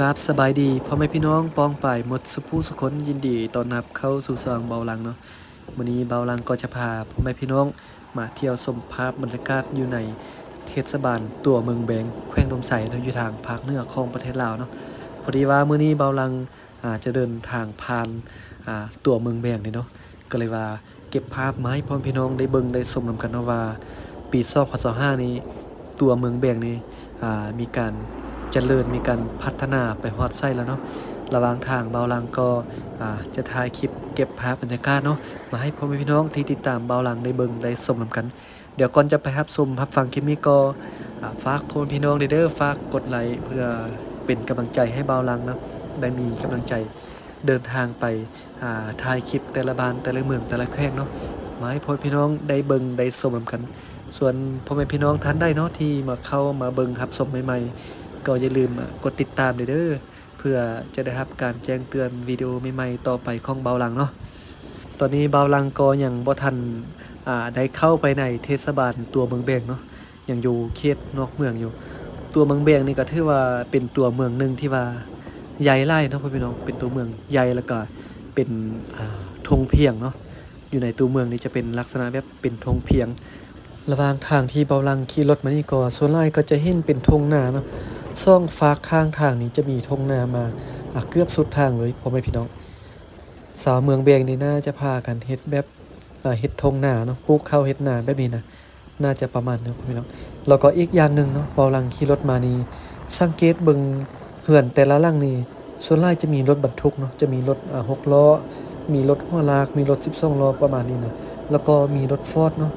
กราบสบายดีพ่อแม่พี่น้องปองป่ายหมดสุผู้สุคนยินดีต้อนรับเข้าสู่ซองเบาลังเนาะวันนี้เบาลังก็จะพาพ่อแม่พี่น้องมาเที่ยวชมภาพบรรยากาศอยู่ในเทศบาลตัวเมืองแบงแขวงดมใสเนาะอยู่ทางภาคเหนือของประเทศลาวเนาะพอดีว่ามื้อนี้เบาลังอาจะเดินทางผ่านอ่าตัวเมืองแบงนี่เนาะก็เลยว่าเก็บภาพมาให้พ่อแม่พี่น้องได้เบิ่งได้ชมนํกันเนาะว่าปี2025นี้ตัวเมืองแบงนี่อ่ามีการ เจริญมีการพัฒนาไปฮอดไส้แล้วเนาะระหว่างทางเบาลังก็จะถ่ายคลิปเก็บภาพบรรยากาศเนาะมาให้พ่อแม่พี่น้องที่ติดตามเบาลังได้เบิ่งได้ชมนำกัน เดี๋ยวก่อนจะไปรับชมรับฟังคลิปนี้ก็ฝากพ่อแม่พี่น้องเด้อฝากกดไลค์เพื่อเป็นกำลังใจให้เบาลังเนาะได้มีกำลังใจเดินทางไปอ่าถ่ายคลิปแต่ละบ้านแต่ละเมืองแต่ละแขวงเนาะมาให้พ่อแม่พี่น้องได้เบิ่งได้ชมนำกัน ส่วนพ่อแม่พี่น้องท่านใดเนาะที่มาเข้ามาเบิ่งรับชมใหม่ๆ ก็อย่าลืมกดติดตามเด้อเพื่อจะได้รับการแจ้งเตือนวิดีโอใหม่ๆต่อไปของเบาลังเนาะตอนนี้เบาลังก็ยังบ่ทันอ่าได้เข้าไปในเทศบาลตัวเมืองเบงเนาะยังอยู่เขตนอกเมืองอยู่ ตัวเมืองเบงนี่ก็ถือว่าเป็นตัวเมืองหนึ่งที่ว่าใหญ่ไล่เนาะพ่อพี่น้องเป็นตัวเมืองใหญ่แล้วก็เป็นธงเพียงเนาะอยู่ในตัวเมืองนี่จะเป็นลักษณะแบบเป็นธงเพียง ระหว่างทางที่เบาลังขี่รถมานี่ก็ส่วนหลก็จะเห็นเป็นธงหนาเนาะ ซ่องฟ้าข้างทางนี้จะมีธงนามาอะเกือบสุดทางเลยพ่อแม่พี่น้อง สาวเมืองเบียงนี่น่าจะพากันเฮ็ดแบบเฮ็ดธงนาเนาะปลูกข้าวเฮ็ดนาแบบนี้นะน่าจะประมาณนี้พ่อแม่พี่น้องแล้วก็อีกอย่างหนึ่งเนาะเบาลังขี่รถมานี่สังเกตเบิ่งเหือนแต่ละหลังนี่ส่วนหลายจะมีรถบรรทุกเนาะจะมีรถอ่า6ล้อ มีรถหัวลาก มีรถ12ล้อประมาณนี้นะแล้วก็มีรถฟอร์ดเนาะ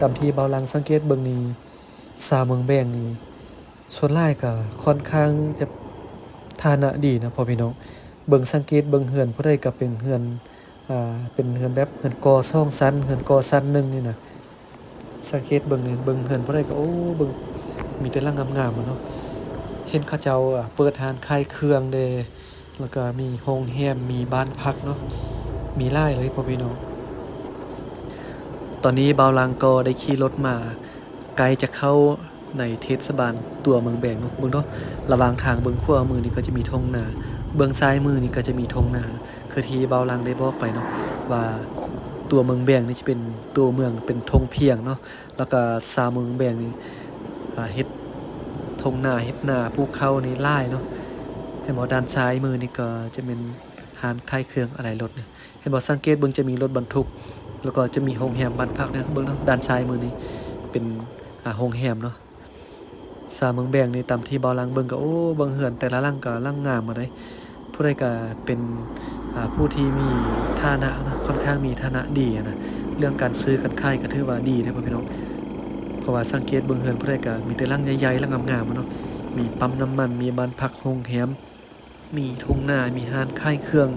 ตามที่เบาลังสังเกตเบิ่งนี้สาวเมืองแบงนี่ ส่วนหลายก็ค่อนข้างจะฐานะดีนะพ่อพี่น้องเบิ่งสังเกตเบิ่งเฮือนผู้ใดก็เป็นเฮือนอ่าเป็นเฮือนแบบเฮือนกอซ่องซันเฮือนกอซันหนึงนี่นะสังเกตเบิ่งนี่เบิ่งเฮือนผู้ใดก็โอ้เบิ่งมีแต่หลังงามๆอะเนาะเห็นเขาเจ้าอะเปิดร้านขายเครื่องเด้แล้วก็มีโรงแรมมีบ้านพักเนาะมีหลายเลยพ่อพี่น้องตอนนี้บาวลังก็ได้ขี่รถมาไกลจะเข้า ในเทศบาลตัวเมืองแบงเนาะเบิ่งเนาะระหว่างทางเบิ่งขวามือนี่ก็จะมีทงนาเบื้องซ้ายมือนี่ก็จะมีทงนาคือที่เบาลังได้บอกไปเนาะว่าตัวเมืองแบงนี่จะเป็นตัวเมืองเป็นธงเพียงเนาะแล้วก็ซาเมืองแบงนี่เฮ็ดทงนาเฮ็ดนาภูเขานี่หลายเนาะเห็นบ่ด้านซ้ายมือนี่ก็จะเป็นหานขายเครื่องอะไรรถเนี่ยเห็นบ่สังเกตเบิ่งจะมีรถบรรทุก แล้วก็จะมีโรงแรมบ้านพักเนะเบิ่งเนาะด้านซ้ายมือนี้เป็นโรงแรมเนาะ สามเมืองแบงนี่ตามที่บาลังเบิ่งก็โอ้เบิ่งเหือนแต่ละหลังก็หลังงามมาได้ผู้ใดก็เป็นผู้ที่มีฐานะนะค่อนข้างมีฐานะดีนะเรื่องการซื้อการขายก็ถือว่าดีนะพ่อพี่น้องเพราะว่าสังเกตเบิ่งเหือนผู้ใดก็มีแต่หลังใหญ่ๆหลังงามๆอะเนาะมีปั๊มน้ำมัน มีบ้านพักโรงแรมมีทุ่งนา มีห้านขายเครื่อง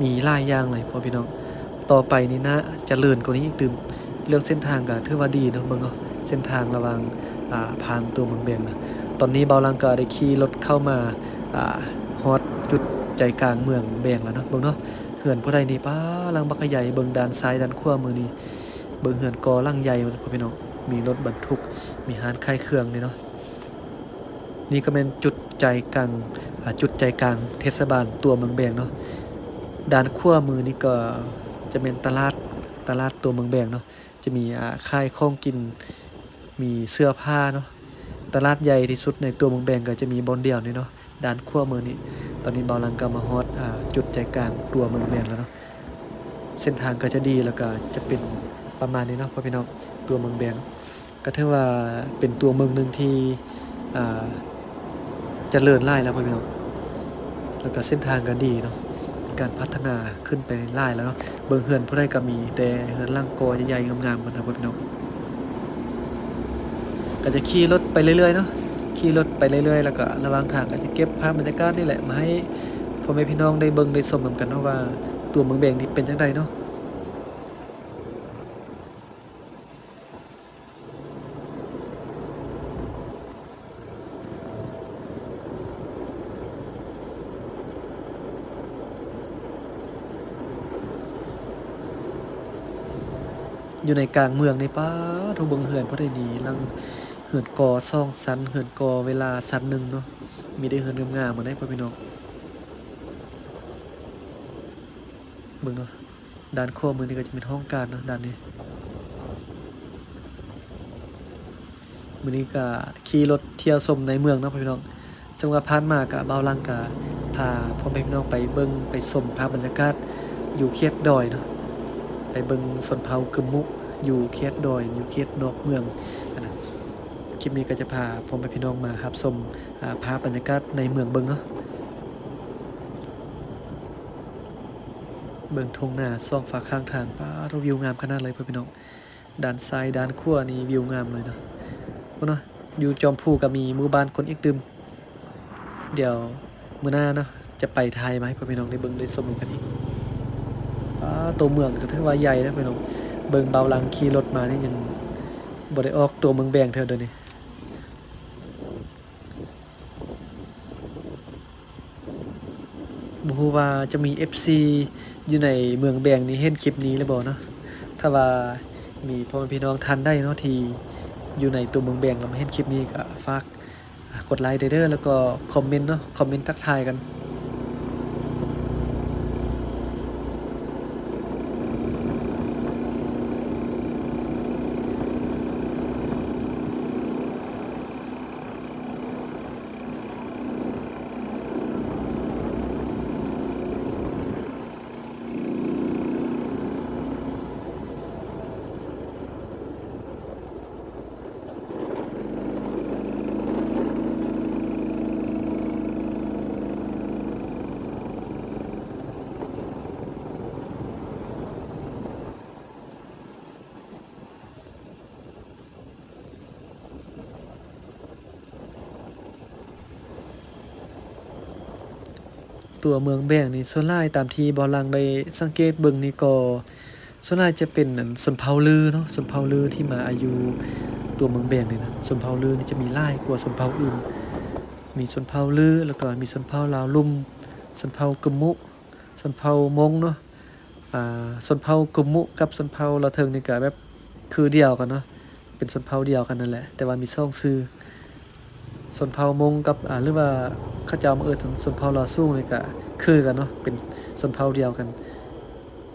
มีหลายย่างเลยพ่อพี่น้อง ต่อไปนี่นะจะเลื่อนกว่านี้อีกตึมเรื่องเส้นทางก็ถือว่าดีเนาะเบิ่งเนาะเส้นทางระหว่าง ผ่านตัวเมืองเบียงนะตอนนี้เบาลังก็ได้ขี่รถเข้ามาฮอดจุดใจกลางเมืองเบียงแล้วเนาะเบิ่งเนาะเหือนผู้ใดนี่ป้าลังบักใหญ่เบิ่งด้านซ้ายด้านขวามือนี่เบิ่งเหือนกอลังใหญ่พ่อพี่น้องมีรถบรรทุกมีหานขายเครื่องนี่เนาะนี่ก็เป็นจุดใจกลางจุดใจกลางเทศบาลตัวเมืองเบียงเนาะด้านขวามือนี่ก็จะเป็นตลาดตลาดตัวเมืองแบงเนาะจะมีอ่าค่ายของกิน มีเสื้อผ้าเนาะตลาดใหญ่ที่สุดในตัวเมืองแบงก็จะมีบอนเดียวนี่เนาะด้านขั้วเมืองนี้ ตอนนี้บาลังก็มาฮอดอ่าจุดใจกลางตัวเมืองแบงแล้วเนาะเส้นทางก็จะดีแล้วก็จะเป็นประมาณนี้เนาะพ่อพี่น้องตัวเมืองแบงก็ถือว่าเป็นตัวเมืองหนึ่งที่อ่าเจริญไล่แล้วพ่อพี่น้องแล้วก็เส้นทางก็ดีเนาะการพัฒนาขึ้นไปไล่แล้วเนาะเบิงเฮือนผู้ใดก็มีแต่เฮือนล่างกอใหญ่ๆงามๆมันนะพ่อพี่น้อง ก็จะขี่รถไปเรื่อยๆเนาะขี่รถไปเรื่อยๆ แล้วก็ระหว่างทางก็จะเก็บภาพบรรยากาศนี่แหละมาให้พ่อแม่พี่น้องได้เบิ่งได้ชมนกันเนาะว่าตัวเมืองเบงนี่เป็นจังไดเนาะอยู่ในกลางเมืองนี่ป้าทุกเบิงเฮือนผู้ใดดีลัง เฮือนกอซ่องสันเฮือนกอเวลาสันหนึ่งเนาะมีได้เฮือนงามๆมาได้พ่อพี่น้องเบิ่งเนาะด้านขั้วมือนี่ก็จะเป็นห้องการเนาะด้านนี้มือนี้ก็ขี่รถเที่ยวชมในเมืองเนาะพ่อพี่น้องสำหรับผ่านมาก็เบาลังก็พาพ่อแม่พี่น้องไปเบิ่งไปชมภาพบรรยากาศอยู่เขตดดอยเนาะไปเบิ่งชนเผากึมมุอยู่เขตดดอย อยู่เขตนอกเมือง คลิปนี้ก็จะพาพ่อแม่พี่น้องมาครับชมภาพบรรยากาศในเมืองเบิงเนาะเบิงทงหน้าซ่องฝากข้างทางป้าวิวงามขนาดเลยเพื่อนพี่น้องด้านซ้ายด้านขวานี่วิวงามเลยเนาะพวกเนาะอยู่จอมพูก็มีมู่บ้านคนอีกตึมเดี๋ยวมื้อหน้าเนาะจะไปไทยมาให้เพื่อนพี่น้องได้เบิงได้ชมกันอีกป้าตัวเมืองก็ถือว่าใหญ่นะเพื่อนพี่น้องเบิงเบาหลังขี่รถมานี่ยังบ่ได้ออกตัวเมืองแบงเท่าเดิมนี่ บฮูว่าจะมี FC อยู่ในเมืองแบงนี้เห็นคลิปนี้หรือบ่เนาะถ้าว่ามีพ่อแม่พี่น้องทันได้เนาะที่อยู่ในตัวเมืองแบงแล้วมาเห็นคลิปนี้ก็ฝากกดไลค์เด้อแล้วก็คอมเมนต์เนาะคอมเมนต์ทักทายกัน ตัวเมืองแบงนี่ส่วนหลายตามที่บอลังได้สังเกตเบิ่งนี่ก็ส่วนหลายจะเป็นอันสนเผาลือเนาะสนเผาลือที่มาอายุตัวเมืองแบงนี่นะสนเผาลือนี่จะมีหลายกว่าสนเผาอื่น มีสนเผาลือแล้วก็มีสนเผาลาวลุ่มสนเผากึมมุสนเผามงเนาะอ่าสนเผากึมมุกับสนเผาละเทิงนี่ก็แบบคือเดียวกันเนาะเป็นสนเผาเดียวกันนั่นแหละแต่ว่ามีซ่องซื้อ ส่วนเผ่ามงกับอ่าหรือว่าข้าเจ้ามาเอิ้นส่วนเผ่าลอสู้นี่ก็คือกันเนาะเป็นส่วนเผ่าเดียวกัน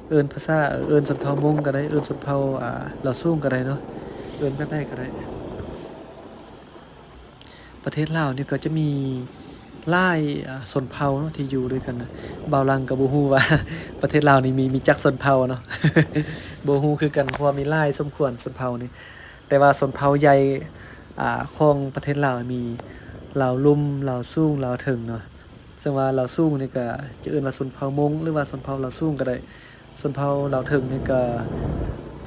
เอิ้นภาษาเอิ้นส่วนเผ่ามงก็ได้เอิ้นส่วนเผ่าอ่าลอสู้ก็ได้เนาะเอิ้นแบบใดก็ได้ ประเทศลาวนี่ก็จะมีหลายอ่าชนเผาเนาะที่อยู่ด้วยกันนะบาวลังก็บ่ฮู้ว่า ประเทศลาวนี่มีมีจักชนเผาเนาะบ่ฮู้คือกันเพราะว่ามีหลายสมควรชนเผานี่แต่ว่าชนเผาใหญ่ อ่าของประเทศลาวมีลาวลุ่มลาวสูงลาวถึงเนาะซึ่งว่าลาวสูงนี่ก็จะเอิ้นว่าชนเผ่ามงหรือว่าชนเผ่าลาวสูงก็ได้ชนเผ่าลาวถึงนี่ก็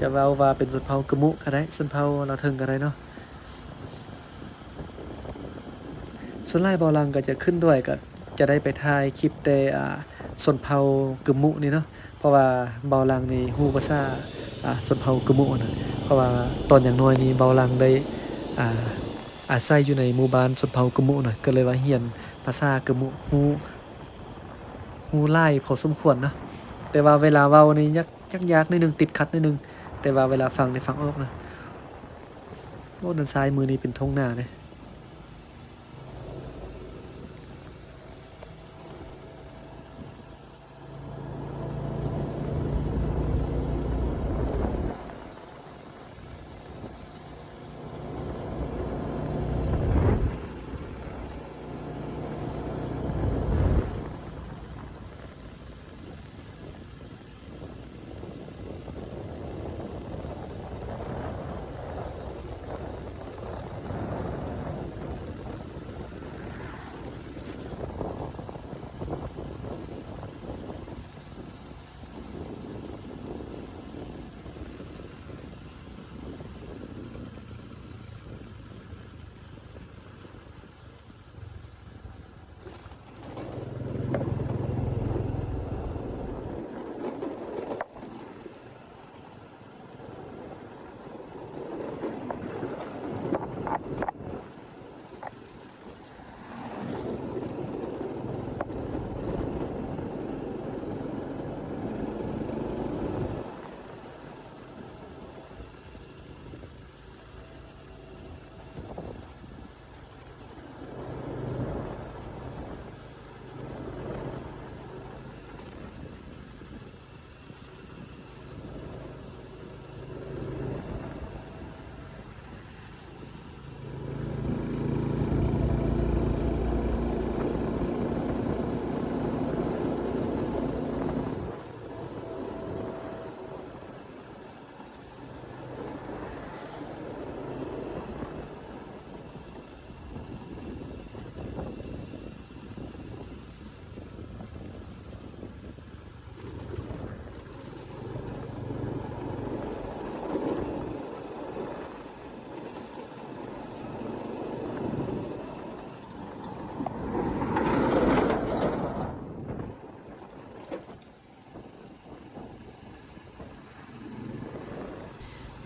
จะเว้าว่าเป็นชนเผ่ากะมุก็ได้ชนเผ่าลาวถึงก็ได้เนาะส่วนหลายบ่อลังก็จะขึ้นด้วยก็จะได้ไปถ่ายคลิปแต่อ่าชนเผ่ากะมุนี่เนาะเพราะว่าบอลังนี่ฮู้ภาษาอ่าชนเผ่ากะมุนะเพราะว่าตอนอย่างน้อยนี่บอลังได้ อ่าอาศัยอยู่ในหมู่บ้านชนเผ่ากะมุหน่อยก็เลยว่าเฮียนภาษากะมุฮูฮูไล่พอสมควรนะแต่ว่าเวลาเว้านี่ยักยักยากนิดนึงติดขัดนิดนึงแต่ว่าเวลาฟังในฟังออกนะโอ้ด้านซ้ายมือนี่เป็นทงหน้าเนี่ย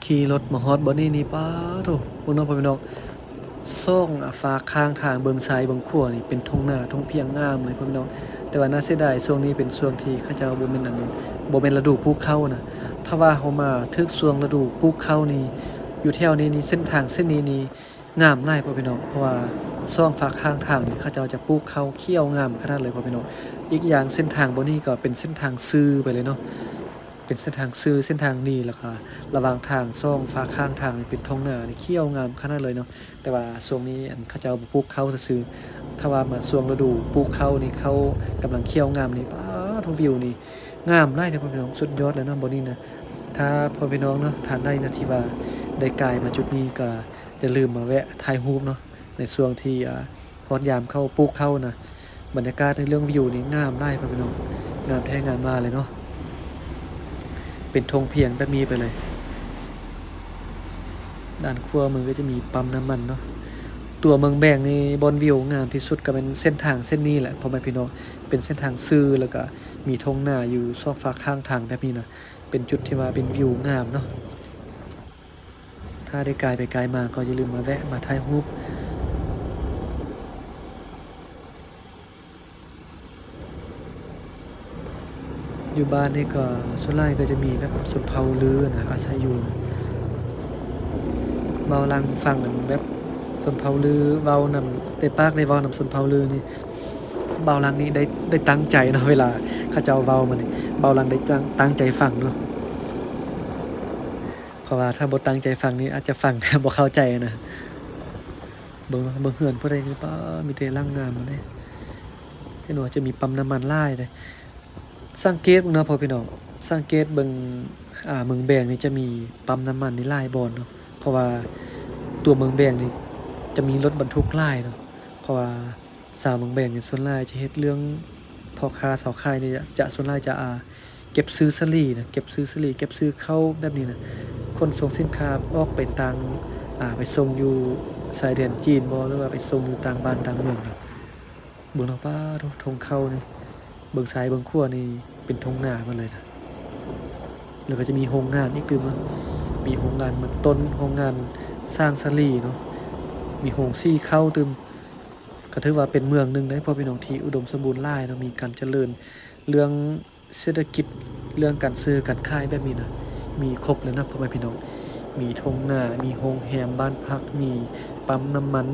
ขี่รถมาฮอดบ่นี่นี่ป้าโถพวกน้องพ่อพี่น้องซ่องอะฟ้าข้างทางเบิงซ้ายเบิงขวานี่เป็นทุ่งนาทงเพียงงามเลยพ่อพี่น้อง แต่ว่าน่าเสียดายช่วงนี้เป็นช่วงที่เขาเจ้าบ่แม่นอันบ่แม่นฤดูปลูกข้านะถ้าว่าเฮามาถึกช่วงฤดูปลูกข้านี่อยู่แถวนี้นี่เส้นทางเส้นนี้นี่งามหลายพ่อพี่น้องเพราะว่าซ่องฟ้าข้างทางนี่เขาเจ้าจะปลูกข้าเขี้ยวงามขนาดเลยพ่อพี่น้องอีกอย่างเส้นทางบ่นี้ก็เป็นเส้นทางซื่อไปเลยเนาะ เป็นเส้นทางซื้อเส้นทางนี้แล้วก็ระหว่างทางซ่องฟ้าข้างทางเป็นท้องนานี่เขี้ยวงามขนาดเลยเนาะแต่ว่าช่วงนี้อันเขาเจ้าปลูกข้าวซื่อถ้าว่ามาช่วงฤดูปลูกข้าวนี่เขากำลังเขี้ยวงามนี่ป้าดวิวนี่งามหลายเด้อพ่อพี่น้องสุดยอดเลยเนาะบ่นี้นะถ้าพ่อพี่น้องเนาะทานได้นะที่ว่าได้กายมาจุดนี้ก็อย่าลืมมาแวะถ่ายรูปเนาะในช่วงที่อ่าพอดยามเข้าปลูกเข้านะบรรยากาศในเรื่องวิวนี่งามหลายพ่อพี่น้องงามแท้งามมาเลยเนาะ เป็นธงเพียงแบบนี้ไปเลย ด้านขั้วมือก็จะมีปั๊มน้ำมันเนาะตัวเมืองแบงนี่บนวิวงามที่สุดก็เป็นเส้นทางเส้นนี้แหละพ่อแม่พี่น้องเป็นเส้นทางซื่อแล้วก็มีธงหน้าอยู่ซอกฟ้าข้างทางแบบนี้นะเป็นจุดที่ว่าเป็นวิวงามเนาะถ้าได้กายไปกายมาก็อย่าลืมมาแวะมาถ่ายรูป อยู่บ้านนี่ก็ส่วนใหญ่ก็จะมีแบบสนเผาลือนะอาศัยอยู่นะเบาลังฟังกันแบบสนเผาลือเบานำแต่ปากในเว้านำสนเผาลือนี่เบาลังนี่ได้ได้ตั้งใจเนาะเวลาเขาเจ้าเว้ามานี่เบาลังได้ตั้งตั้งใจฟังเนาะเพราะว่าถ้าบ่ตั้งใจฟังนี่อาจจะฟังบ่เข้าใจนะเบิ่งเบิ่งเฮือนผู้ใดนี่ป้ามีแต่ร่างงามมาเด้เห็นว่าจะมีปั๊มน้ำมันหลายเลย สังเกตเบิ่งเนาะพ่อพี่น้องสังเกตเบิ่งอ่าเมืองแบงนี่จะมีปั๊มน้ำมันนี่หลายบ่อนเนาะเพราะว่าตัวเมืองแบงนี่จะมีรถบรรทุกหลายเนาะเพราะว่าสาวเมืองแบงนี่ส่วนหลายจะเฮ็ดเรื่องพ่อค้าสาวขายนี่จะจะส่วนหลายจะอ่าเก็บซื้อสลีนะเก็บซื้อสลีเก็บซื้อเข้าแบบนี้นะคนส่งสินค้าออกไปต่างอ่าไปส่งอยู่ชายแดนจีนบ่หรือว่าไปส่งอยู่ต่างบ้านต่างเมืองนี่เบิ่งเนาะป้าทงเข้านี่เบื้องซ้ายเบื้องขวานี่ เป็นทงนาหมันเลยนะแล้วก็จะมีโรงงานอีกตึมเนมีโรงงานเหมันต้นโรงงานสร้างสลีเนาะมีโรงซี่เข้าตึมก็ถือว่าเป็นเมืองหนึ่งได้เพราะเป็นของที่อุดมสมบูรณ์หลายเนาะมีการเจริญเรื่องเศรษฐกิจเรื่องการซื้อการขายแบบนี้นะมีครบเลยนะพ่อแม่พี่น้อง มีทงนามีโรงแรมบ้านพัก มีปั๊มน้ำมัน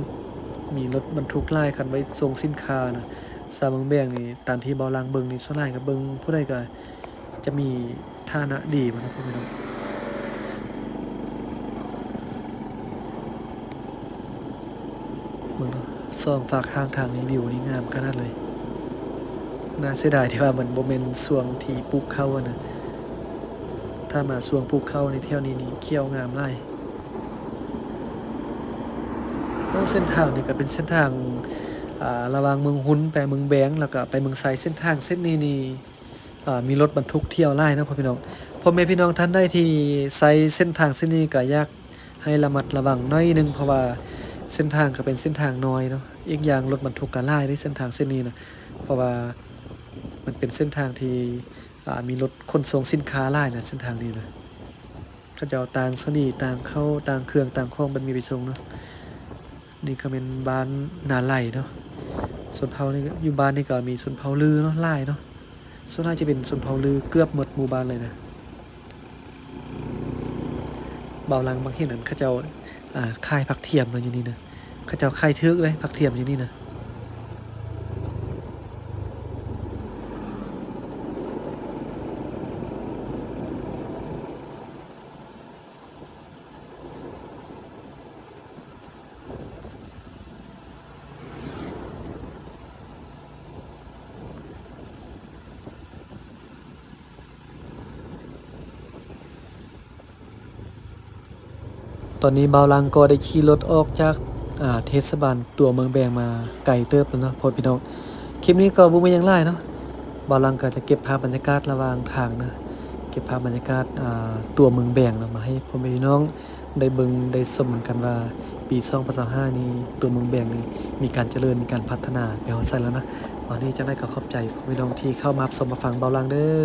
มีรถบรรทุกหลายคันไว้ส่งสินค้านะ สาวเมืองแบงนี่ตามที่บาลางเบิงนี่ส่วนใหญ่กับเบิงผู้ใดก็จะมีฐานะดีบ่นะพ่อพี่น้องเบิ่งเนาะซองฝากข้างทางนี้วิวนี่งามขนาดเลย น่าเสียดายที่ว่ามันบ่แม่นช่วงที่ปลูกข้าวอะนะถ้ามาช่วงปลูกข้าวในเที่ยวนี้นี่เขียวงามหลายเส้นทางนี่ก็เป็นเส้นทาง ระหว่างเมืองหุนไปเมืองแบงแล้วก็ไปเมืองไซเส้นทางเส้นนี้นี่มีรถบรรทุกเที่ยวไล่นะพ่อพี่น้องพ่อแม่พี่น้องท่านได้ที่ไซเส้นทางเส้นนี้ก็ยากให้ระมัดระวังน้อยหนึงเพราะว่าเส้นทางก็เป็นเส้นทางน้อยเนาะอีกอย่างรถบรรทุกก็ไล่ในเส้นทางเส้นนี้นะเพราะว่ามันเป็นเส้นทางที่มีรถขนส่งสินค้าไล่นะเส้นทางนี้นะถ้าจะเอาต่างสนีต่างเข้าต่างเครื่องต่างข้องมันมีไปส่งเนาะ นี่ก็เป็นบ้านนาไหลเนาะส่วนเผานี่อยู่บ้านนี่ก็มีส่วนเผาลือเนาะไล่เนาะส่วนไล่จะเป็นส่วนเผาลือเกือบหมดหมู่บ้านเลยนะเบาลังบางที่นนั้นเขาเจ้าอ่าค่ายผักเทียมเนาอยู่นี่นะเขาเจ้าค่ายทึกเลยผักเทียมอยู่นี่นะ ตอนนี้บาลังก็ได้ขี่รถออกจากเทศบาลตัวเมืองแบงมาไกลเติบแล้วเนาะพอพี่น้องคลิปนี้ก็บ่มีหยังหลายเนาะบาลังก็จะเก็บภาพบรรยากาศระหว่างทางนะเก็บภาพบรรยากาศตัวเมืองแบงเนามาให้พ่อแม่พี่น้องได้เบิงได้ชมกันว่าปี2025นี้ตัวเมืองแบงนี่มีการเจริญมีการพัฒนาไปฮอดไสแล้วนะวันนี้จะได้ก็ขอบใจพ่อแม่พี่น้องที่เข้ามารับชมมาฟังบาลังเด้อ